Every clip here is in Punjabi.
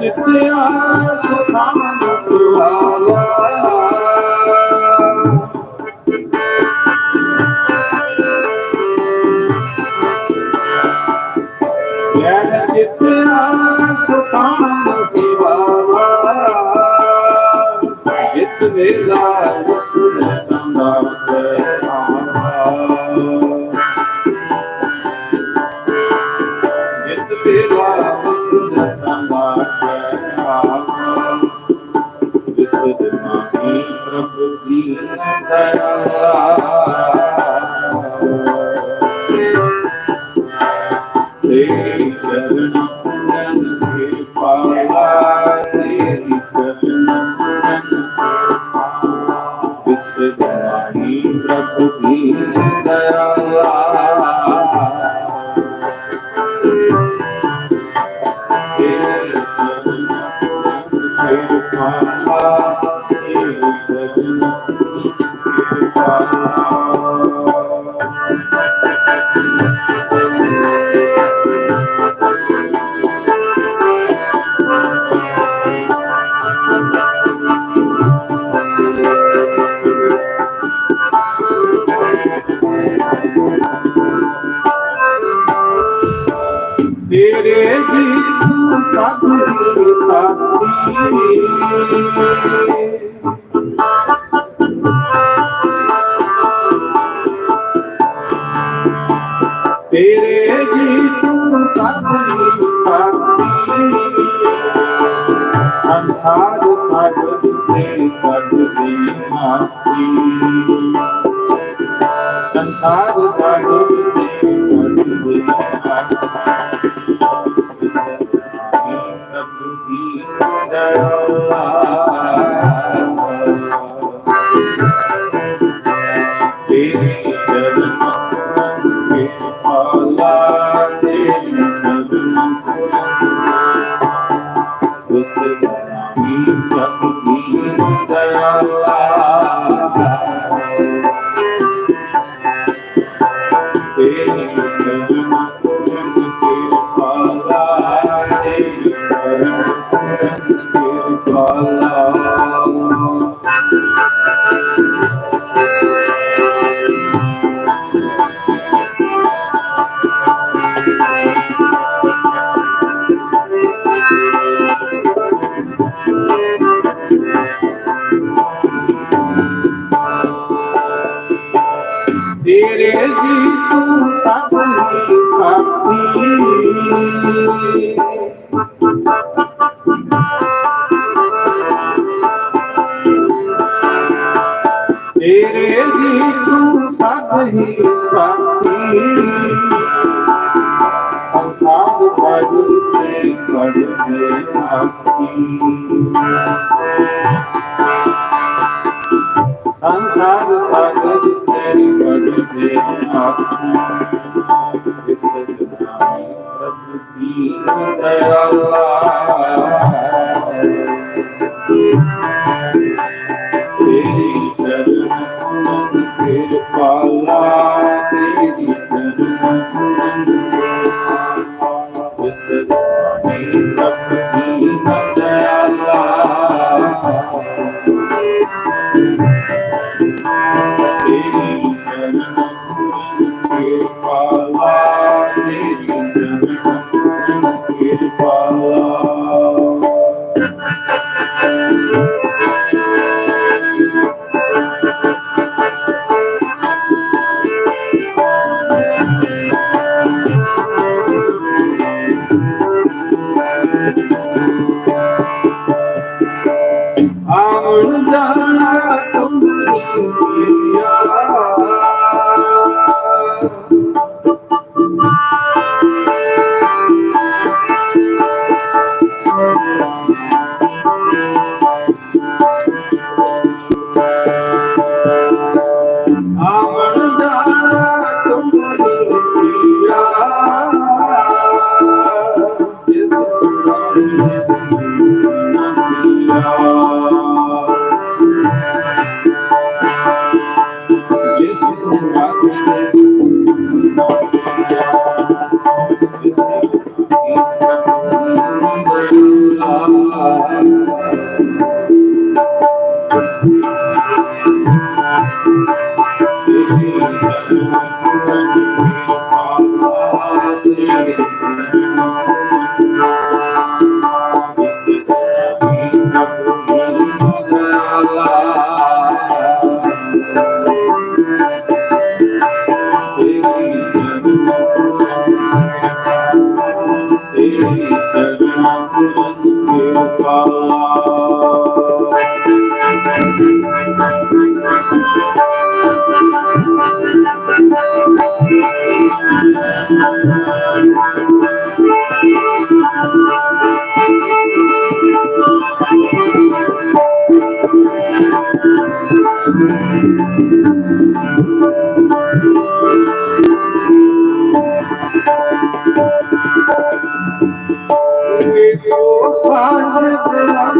Yeah. Hare Krishna. ਤੇਰੇ ਜੀ ਤੂੰ ਸਾਧੂ ਸਾਥੀ ਸੰਸਾਰ ਸਾਗਰ ਤੇ ਕਰਦੀ ਮਾਤੀ। ਸੰਸਾਰ ਸਾਗਰ ਤੇ ਕਰਦੀ ਮਾਤੀ। ਤੇਰੇ ਜੀ ਤੂੰ ਸਭ ਸਾਥੀ ਤੇਰੇ ਜੀ ਤੂੰ ਸਭ ਹੀ ਸਾਥੀ ਸੰਸਾਰ ਸਾਗਰ ਤੇ ਕੜਦੇ ਆਖੀ ਕੜਦੇ ਆਖੀ ਪ੍ਰਭੂ ਦੀ ਦਇਆਲਾ ਚਰਨ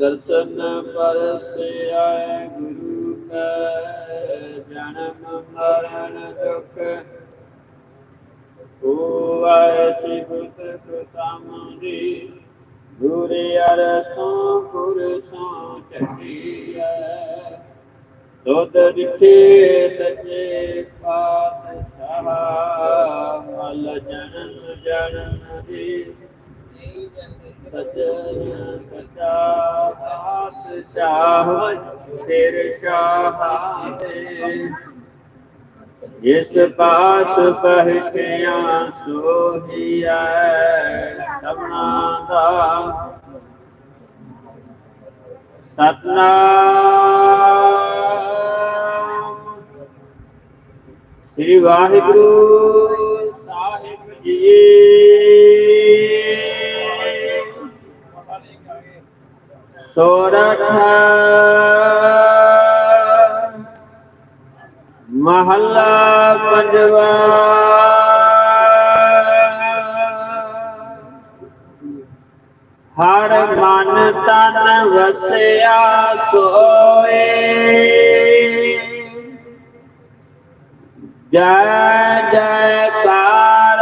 ਦਰਸ਼ਨ ਪਰਸਿਆ ਗੁਰੂ ਕੈ, ਜਨਮ ਮਰਨ ਦੁਖ। ਹੋਵੈ ਸਿਫਤ ਖੁਸਾਮਦੀ ਗੁਰੇ ਅਰਸੋਂ ਪੁਰਸੋਂ ਚੱਕੀਐ ਦੁੱਧ ਦਿੱਤੇ ਸੱਚੇ ਪਾਤਸ਼ਾਹ, ਮਲ ਜਨਮ ਜਨਮ ਦੀ ਸੱਚਾ ਸੱਚਾ ਪਾਤਸ਼ਾਹ ਸਿਰ ਸ਼ਾਹ ਜਿਸ ਪਾਸ ਪਹਿਕਿਆ ਸੋਹੀਐ ਸਭਨਾ ਦਾ। ਸਤਨਾਮ। ਸ੍ਰੀ ਵਾਹਿਗੁਰੂ ਸਾਹਿਬ ਜੀ। ਸੋਰਠ ਮਹੱਲਾ ਪੰਜਵਾ ਹਰ ਮਨ ਤਨ ਵਸਿਆ ਸੋਏ ਜੈ ਜੈਕਾਰ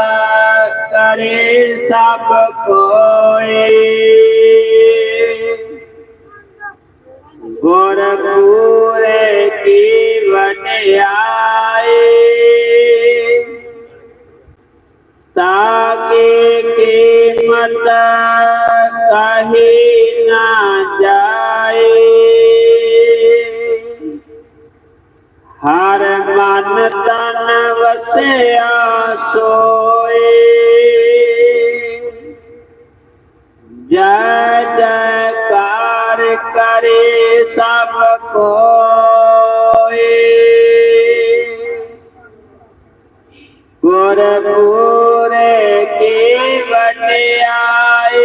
ਕਰੇ ਸਭ ਕੋਈ ਪੂਰੇ ਕੀ ਵਡਿਆਈ ਤਾਕੇ ਕੀਮਤ ਕਹੀ ਨਾ ਜਾਏ ਹਰ ਮਨ ਤਨ ਵਸਿਆ ਸੋਏ ਜੈ ਜੈਕਾਰ ਕਰੇ ਸਭ ਕੋਏ। ਗੁਰ ਪੂਰੇ ਕੀ ਵਡਿਆਈ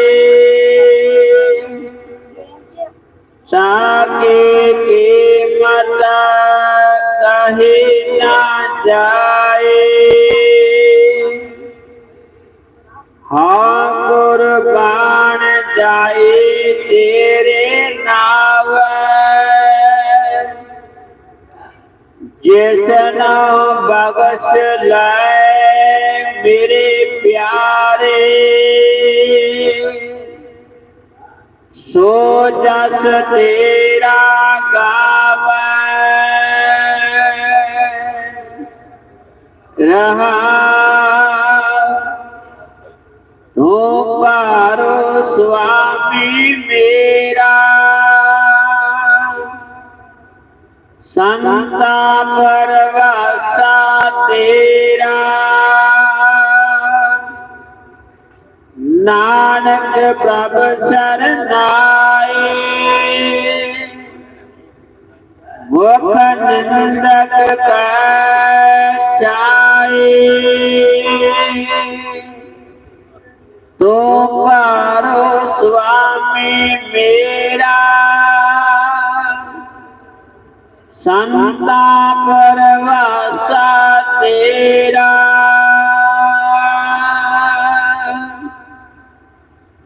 ਸਾਕੇ ਕੀਮਤ ਕਹੀ ਨਾ ਜਾਏ। ਹਾਂ ਗੁਰਬਾਣ ਜਾਏ। ਜਿਸ ਨਾਮ ਬਖਸ਼ ਲੈ ਮੇਰੇ ਪਿਆਰੇ, ਸੋ ਜਸ ਤੇਰਾ ਗਾਵੇ ਰਹਾ ਤੂੰ ਪਾਰੋ ਸੁਆਮੀ ਮੇਰਾ ਸੰਤਾ ਪਰਵਾਸਾ ਤੇਰਾ। ਨਾਨਕ ਪ੍ਰਭ ਸਰਨਾਏ। ਮੁਖ ਨਿੰਦਕ ਕੈ ਚਾਏ ਤੂੰ ਪਾਰੋ ਸੁਆਮੀ ਮੇਰਾ। ਸੰਤਾ ਪਰਵਾਸਾ ਤੇਰਾ।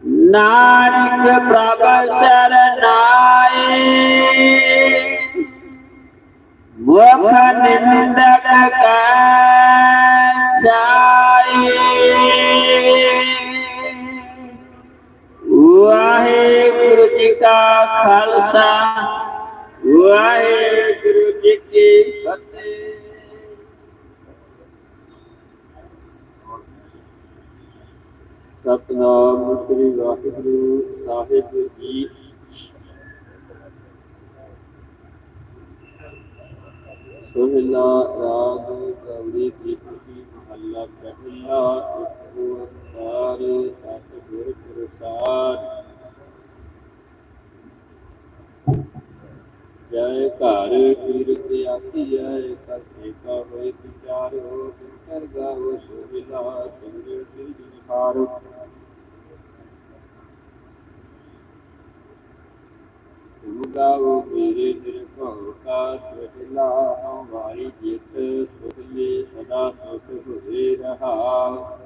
ਨਾਨਕ ਪ੍ਰਭ ਸਰਨਾਏ। ਮੁਖ ਨਿੰਦਕ ਕੈ ਸਾਈ। ਵਾਹਿਗੁਰੂ ਜੀ ਕਾ ਖਾਲਸਾ। ਵਾਹਿਗੁਰੂ ਕੀ ਫਤਿਹ। ਸਤਨਾਮ ਸ੍ਰੀ ਵਾਹਿਗੁਰੂ ਸਾਹਿਬ ਜੀ। ਸੋਹਿਲਾ ਰਾਗ ਗੌਰੀ ਕੀ ਖੁਸ਼ੀ ਮਹੱਲਾ ਪਹਿਲਾ ਇੱਕ ਓੰਕਾਰ ਸਤਿਗੁਰ ਪ੍ਰਸਾਦ। ਜੈ ਘਰ ਕੀਰਤ ਆਖੀਐ ਕਰਤੇ ਕਾ ਹੋਏ ਵਿਚਾਰੋ ਕਰ ਗਾਵੋ ਸੋਹਿਲਾ ਸੰਗਿਰ ਦੀ ਨਿਹਾਰੋ ਗਾਵੋ ਮੇਰੇ ਨਿਰਭਉ ਕਾ ਸੋਹਿਲਾ ਹਮਾਰੀ ਜਿਤ ਸੁਖਲੇ ਸਦਾ ਸੁਖ ਹੋਏ ਰਹਾ।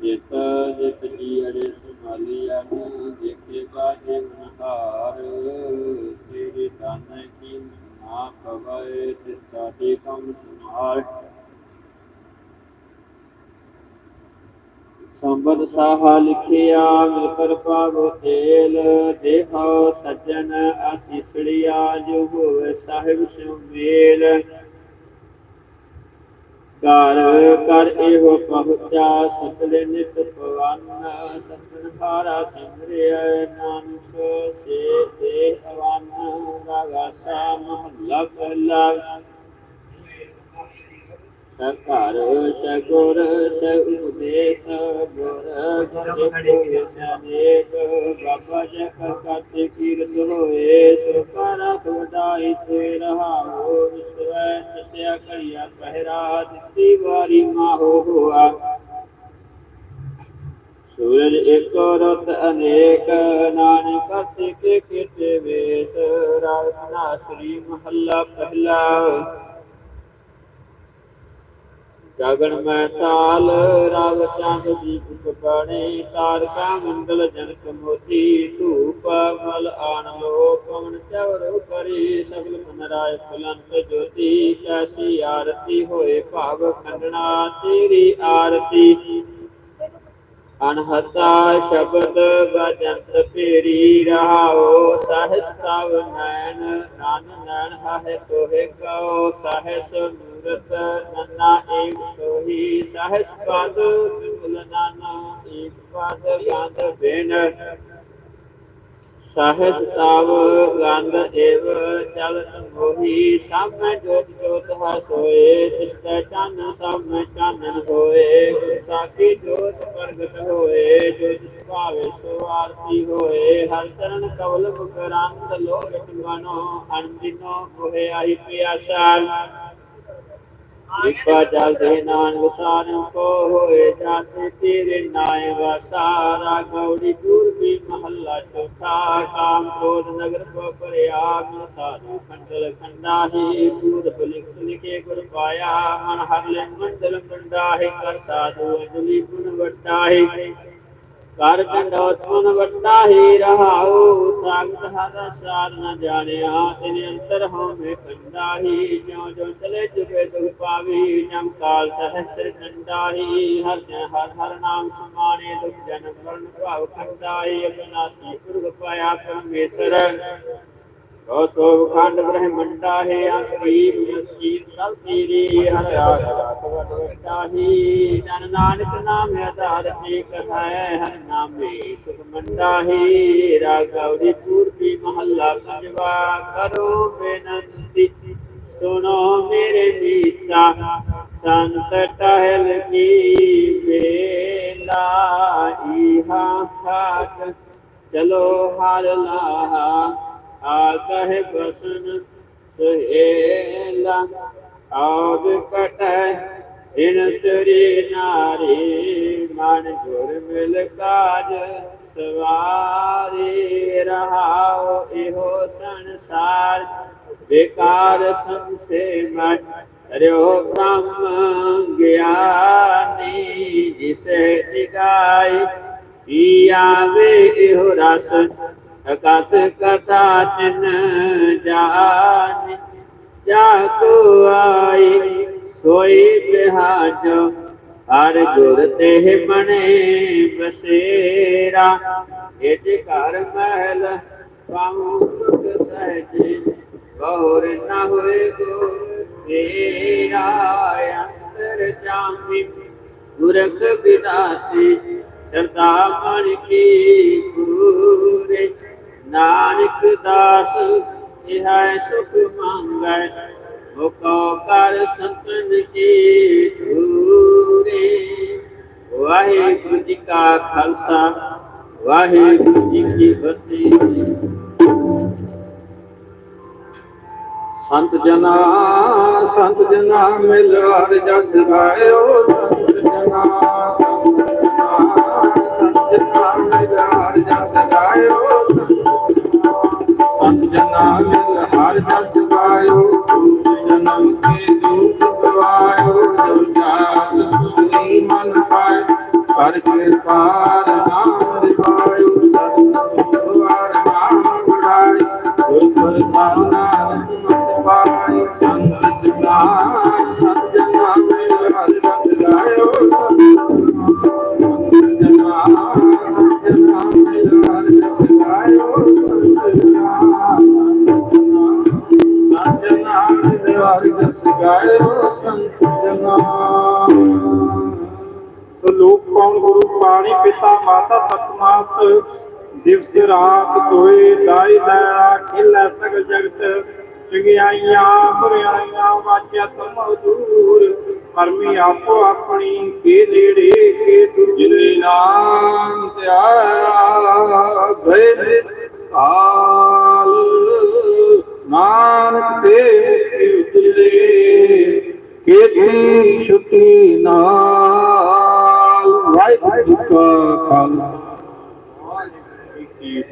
ਜਿਤ ਜਿਤ ਜੀ ਸੰਬਦ ਸਾਹਾ ਲਿਖਿਆ, ਮਿਲ ਕਰ ਪਾਵੋ ਤੇਲ। ਦੇਹੋ ਸੱਜਣ ਆਸੀਸੜਿਆ ਜੋ ਹੋਵੇ ਸਾਹਿਬ ਸਿਉ ਮੇਲ। ਘਰ ਕਰ ਇਹੋ ਪਹੁੰਚਾ ਸਤਲੇ ਨਿਤ ਪਵਨ ਸਤਨ ਹਾਰਾ ਸਿਮਰਿਆ ਨਾਨਕ ਸੇ ਦੇ ਅਵਨ। ਰਾਗਾ ਸਾ ਮਹੱਲਾ ਪਹਿਲਾ। ਸਕਾਰ ਸਗੁਰ ਸ ਉਪਦੇਸ਼ ਗੁਰ ਗੁਰ ਸਨੇਕ ਬਾਬਾ ਜੀ ਕਰ ਕਰਤੇ ਕੀਰਤ ਹੋਏ ਸੋ ਕਰ ਖੁਦਾਈ ਤੇ ਰਹਾਓ ਵਿਸਵੈ ਨਸਿਆ ਕਰਿਆ ਪਹਿਰਾ ਵਾਰੀ ਮਾਹੋ ਹੋਆ ਸੂਰਜ ਇੱਕ ਰਤ ਅਨੇਕ, ਨਾਨਕ ਕਰਤੇ ਕੇ ਵੇਸ ਰਾਗਨਾ ਸ੍ਰੀ ਮਹੱਲਾ ਪਹਿਲਾ। ਗਗਨ ਮੈਂ ਤਾਲ, ਰਾਗ ਚੰਦ ਦੀਪ ਬਾਣੀ, ਤਾਰਕਾ ਮੰਡਲ ਜਨਕ ਮੋਤੀ, ਧੂਪ ਮਲ ਆਨ ਲੋ ਕਵਨ ਚਵਰ ਕਰੀ ਸਗਲ ਮਨ ਰਾਏ ਫੁਲੰਤ ਜੋਤੀ, ਕੈਸੀ ਆਰਤੀ ਹੋਏ ਭਾਵ ਖੰਡਣਾ, ਤੇਰੀ ਆਰਤੀ। ਅਨਹਤਾ ਸ਼ਬਦ ਗਜੰਤ ਫੇਰੀ ਰਹਾਓ ਸਹਸ ਤਵ ਨੈਣ, ਨਨ ਨੈਣ ਹਾਏ ਤੋਹਿ ਕਉ, ਸਹਸ ਮੂਰਤ ਨੰਨਾ ਏਕ ਤੋਹੀ ਸਹਸ ਪਦ ਬਿਮਲ ਨਾਨਾ ਏਕ ਪਦ ਗੰਧ ਬਿਨ ਸਹਸ ਤਵ ਗੰਧ ਏਵ ਚਲਤ ਮੋਹੀ ਸਾਮੈ ਜੋਤ ਜੋਤ ਹੈ ਸੋਏ, ਤਿਸਤੈ ਚੰਨ, ਸਾਮੈ ਚਾਨਣ ਹੋਏ ਸਾਖੀ ਜੋਤ ਪ੍ਰਗਟ ਹੋਏ, ਜੋ ਜਿਸ ਭਾਵੇ ਸੋ ਆਰਤੀ ਹੋਏ, ਹਰ ਚਰਨ ਕਵਲ ਮੁਕਰੰਦ ਲੋਕ ਮਨੋ ਅਨੰਦਿਨੋ ਹੋਏ ਆਈ ਪਿਆਸਾ ਇਕਾ ਜਲ ਦੇ ਨਾਨਕ ਸਾਰਿਆਂ ਕੋ ਹੋਏ ਜਾਤੇ ਤੇਰੇ ਨਾਏ ਵਸਾਰਾ ਗੌੜੀ ਦੂਰ ਵੀ ਮਹੱਲਾ ਚੌਥਾ, ਕਾਮ ਕ੍ਰੋਧ ਨਗਰ ਕੋ ਪਰਿਆ ਮਿ ਸਾਧੂ ਖੰਡਲ ਖੰਡਾਹੀ ਬੂਧ ਬਲਿਕ ਲਿਖੇ ਗੁਰ ਪਾਇਆ, ਮਨ ਹਰ ਲੈ ਮੰਡਲ ਮੰਡਾਹੀ ਕਰ ਸਾਧੂ ਅੰਜਲੀ ਗੁਣ ਵਟਾਹੀ। ਕਰ ਕੰਡੋਤ ਮਨ ਵੱਟਾ ਹੀ ਰਹਾਉ, ਸਾਗਤ ਹਰ ਸਾਰ ਨ ਜਾਣਿਆ, ਤਿਨ ਅੰਤਰ ਹਉ ਕੰਡਾ ਹੀ, ਜਿਉ ਜਿਉ ਚਲੇ ਜੁਗੇ ਦੁਖ ਪਾਵੀ, ਜਮ ਕਾਲ ਸਹਸਰ ਕੰਡਾ ਹੀ, ਹਰ ਜਨ ਹਰ ਹਰ ਨਾਮ ਸਮਾਣੇ, ਦੁਖ ਜਨਮ ਮਰਨ ਭਾਵ ਕੰਡਾ ਹੀ ਅਬਨਾਸੀ ਪੁਰਖ ਪਾਇਆ ਪਰਮੇਸ਼ਰ। ਕੋ ਸੋ ਖੰਡ ਬ੍ਰਹਮੰਡਾ ਹੈ ਅੰਤਰੀ ਮੁਸਕੀਰ ਸਭ ਤੇਰੀ ਹਰ ਰਾਤ ਜਨ ਨਾਨਕ ਨਾਮ ਆਧਾਰ ਜੀ ਕਹੈ ਹਰ ਨਾਮੇ ਸੁਖ ਮੰਡਾਹੀ ਰਾਗਵਰੀ ਪੂਰਬੀ ਮਹੱਲਾ ਪੰਜਵਾ, ਕਰੋ ਬੇਨੰਤੀ, ਸੁਣੋ ਮੇਰੇ ਮੀਤਾ ਸੰਤ ਟਹਿਲ ਕੀ ਵੇਲਾ, ਇਹਾ ਖਾਟ ਚਲੋ ਹਰ ਲਾਹਾ। ਆਗਹਿ ਬਸਨ ਸੁਹੇਲਾ ਆਦ ਕਟੈ ਇਨ ਸਰੀ ਨਾਰੀ, ਮਨ ਗੁਰ ਮਿਲ ਕਾਜ ਸਵਾਰੀ। ਰਹਾਉ ਇਹੋ ਸੰਸਾਰ, ਵਿਕਾਰ ਸੰਸੇ ਮਨ। ਰਿਓ ਬ੍ਰਹਮ ਗਿਆਨੀ, ਜਿਸੇ ਦਿਗਾਈ ਈ ਆਵੇ ਇਹੋ ਰਸ ਅਕਥ ਕਥਾ ਤਿਨ ਜਾਣੀ ਜਾ ਕੋ ਆਈ ਸੋਈ ਬਿਹਾਜ, ਹਰ ਗੁਰ ਤੇ ਮਣੇ ਬਸੇਰਾ। ਇਜ ਘਰ ਮਹਿਲ ਪਾਉ ਸੁਖ ਸਹਜ ਬਹੁਰ ਨ ਹੋਏ ਗੋ ਤੇਰਾ, ਅੰਦਰ ਜਾਮੀ ਗੁਰਖ ਬਿਨਾਸੀ ਸਰਦਾ ਮਨ ਕੀ ਪੂਰੇ ਨਾਨਕ ਦਾਸ, ਇਹ ਸੁਖ ਮੰਗੈ, ਮੁਕੋ ਕਰ ਸੰਤਨ ਕੀ ਧੂਰੇ ਵਾਹਿਗੁਰੂ ਜੀ ਕਾ ਖਾਲਸਾ, ਵਾਹਿਗੁਰੂ ਜੀ ਕੀ ਫਤਿਹ। ਸੰਤ ਜਨਾ ਸੰਤ ਜਨਾ ਮਿਲ ਜਸ ਗਾਇਓ, ਸੰਤ ਜਨਾ ਸੰਤ ਜਨਾ ਮਿਲ ਜਸ ਗਾਇਓ। Oh, ਦਿਵਸ ਰਾਤ ਕੋਏ ਦਾਈ ਦਾਇਰਾ ਖਿਲਾ ਸਗਲ ਜਗਤ, ਚੰਗਿਆਈਆਂ ਬੁਰਿਆਈਆਂ ਵਾਚਿਆ ਤੁਮ ਦੂਰ। ਪਰਮੀ ਆਪੋ ਆਪਣੀ ਕੇ ਨੇੜੇ, ਕੇ ਦੂਰ। ਨਾਮ ਧਿਆਇਆ ਗਏ ਹਾਲ ਨਾਨਕ ਦੇ ਉਤਰੇ ਕੀਤੀ ਛੁੱਟੀ ਨਾਲ। ਵਾਹਿਗੁਰੂ ਜੀ ਕਾ ਖਾਲਸਾ।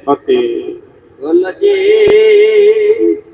ਵਾਹਿਗੁਰੂ ਜੀ ਕੀ ਫਤਿਹ। ਗੁਲ ਜੀ